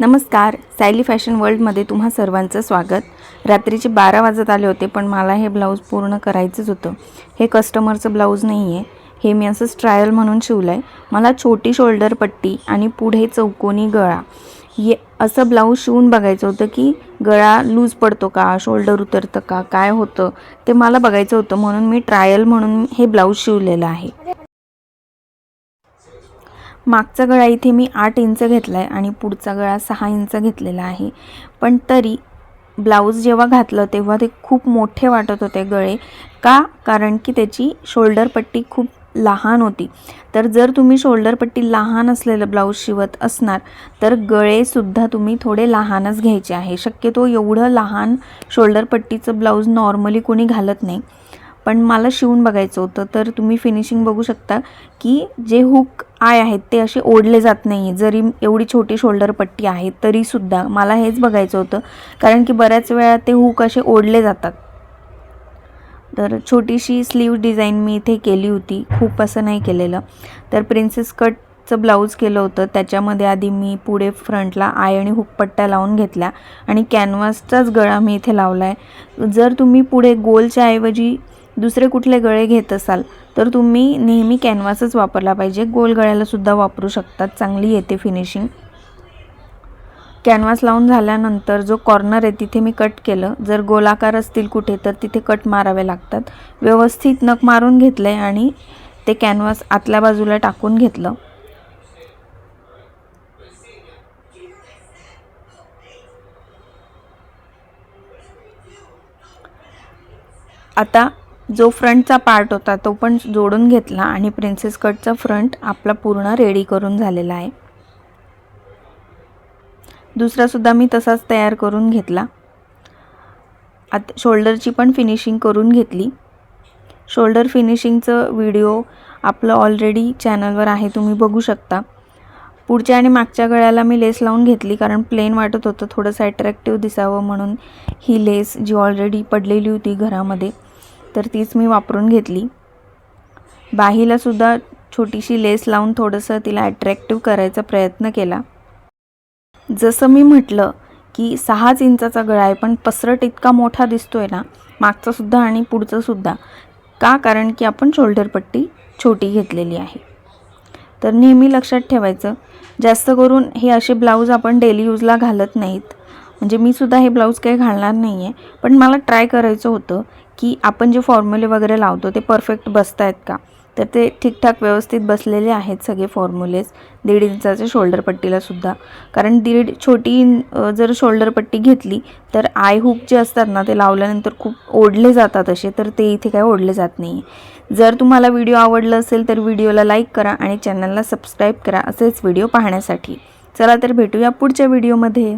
नमस्कार सायली फॅशन वर्ल्डमध्ये तुम्हा सर्वांचं स्वागत. रात्रीचे बारा वाजत आले होते पण मला हे ब्लाऊज पूर्ण करायचंच होतं. हे कस्टमरचं ब्लाऊज नाही आहे हे मी असंच ट्रायल म्हणून शिवलं आहे मला छोटी शोल्डर पट्टी आणि पुढे चौकोनी गळा. ये असं ब्लाऊज शिवून बघायचं होतं की गळा लूज पडतो का शोल्डर उतरतं का काय होतं ते मला बघायचं होतं म्हणून मी ट्रायल म्हणून हे ब्लाऊज शिवलेलं आहे. मागचा गळा इथे मी आठ इंच घेतला आहे आणि पुढचा गळा सहा इंच घेतलेला आहे. पण तरी ब्लाऊज जेव्हा घातलं तेव्हा ते खूप मोठे वाटत होते गळे. का? कारण की त्याची शोल्डर पट्टी खूप लहान होती. तर जर तुम्ही शोल्डर पट्टी लहान असलेलं ब्लाऊज शिवत असणार तर गळेसुद्धा तुम्ही थोडे लहानच घ्यायचे आहे. शक्यतो एवढं लहान शोल्डर पट्टीचं ब्लाऊज नॉर्मली कोणी घालत नाही. पण मला शिवून बघायचं होतं. तर तुम्ही फिनिशिंग बघू शकता की जे हुक आय आहेत ते असे ओढले जात नाही जरी एवढी छोटी शोल्डर पट्टी आहे तरीसुद्धा मला हेच बघायचं होतं. कारण की बऱ्याच वेळा ते हुक असे ओढले जातात. तर छोटीशी स्लीव डिझाईन मी इथे केली होती. खूप असं नाही केलेलं. तर प्रिन्सेस कटचं ब्लाऊज केलं होतं. त्याच्यामध्ये आधी मी पुढे फ्रंटला आय आणि हुकपट्ट्या लावून घेतल्या. आणि कॅनव्हासचाच गळा मी इथे लावला आहे जर तुम्ही पुढे गोलच्या ऐवजी दुसरे कुठले गळे घेत असाल तर तुम्ही नेहमी कॅनव्हासच वापरला पाहिजे. गोल गळ्यालासुद्धा वापरू शकतात. चांगली येते फिनिशिंग कॅनव्हास लावून झाल्यानंतर जो कॉर्नर आहे तिथे मी कट केलं. जर गोलाकार असतील कुठे तर तिथे कट मारावे लागतात. व्यवस्थित नख मारून घेतलं आहे आणि ते कॅनव्हास आतल्या बाजूला टाकून घेतलं. आता जो फ्रंटचा पार्ट होता तो पण जोडून घेतला आणि प्रिन्सेस कटचा फ्रंट आपला पूर्ण रेडी करून झालेला आहे. दुसरासुद्धा मी तसाच तयार करून घेतला. आत शोल्डरची पण फिनिशिंग करून घेतली. शोल्डर फिनिशिंगचं व्हिडिओ आपलं ऑलरेडी चॅनलवर आहे तुम्ही बघू शकता. पुढच्या आणि मागच्या गळ्याला मी लेस लावून घेतली कारण प्लेन वाटत होतं थोडंसं अट्रॅक्टिव्ह दिसावं म्हणून ही लेस जी ऑलरेडी पडलेली होती घरामध्ये तर तीच मी वापरून घेतली. बाहीलासुद्धा छोटीशी लेस लावून थोडंसं तिला ॲट्रॅक्टिव्ह करायचा प्रयत्न केला. जसं मी म्हटलं की सहाच इंचाचा गळा आहे पण पसरट इतका मोठा दिसतोय ना मागचासुद्धा आणि पुढचंसुद्धा का? कारण की आपण शोल्डर पट्टी छोटी घेतलेली आहे. तर नेहमी लक्षात ठेवायचं जास्त करून हे असे ब्लाऊज आपण डेली यूजला घालत नाहीत. म्हणजे मी सुद्धा हे ब्लाऊज काही घालणार नाही आहे पण मला ट्राय करायचं होतं की आपण जे फॉर्म्युले वगैरे लावतो ते परफेक्ट बसत आहेत का? तर ते ठीकठाक व्यवस्थित बसलेले आहेत सगळे फॉर्म्युलेज दीड इंचाच्या शोल्डर पट्टीला सुद्धा. कारण दीड छोटी जर शोल्डर पट्टी घेतली तर आय हुक जे असतात ना ते लावल्यानंतर खूप ओढले जातात असे तर ते इथे काय ओढले जात नाही जर तुम्हाला व्हिडिओ आवडला असेल तर व्हिडिओला लाईक करा आणि चॅनलला सबस्क्राईब करा. असेच व्हिडिओ पाहण्यासाठी. चला तर भेटूया पुढच्या व्हिडिओमध्ये.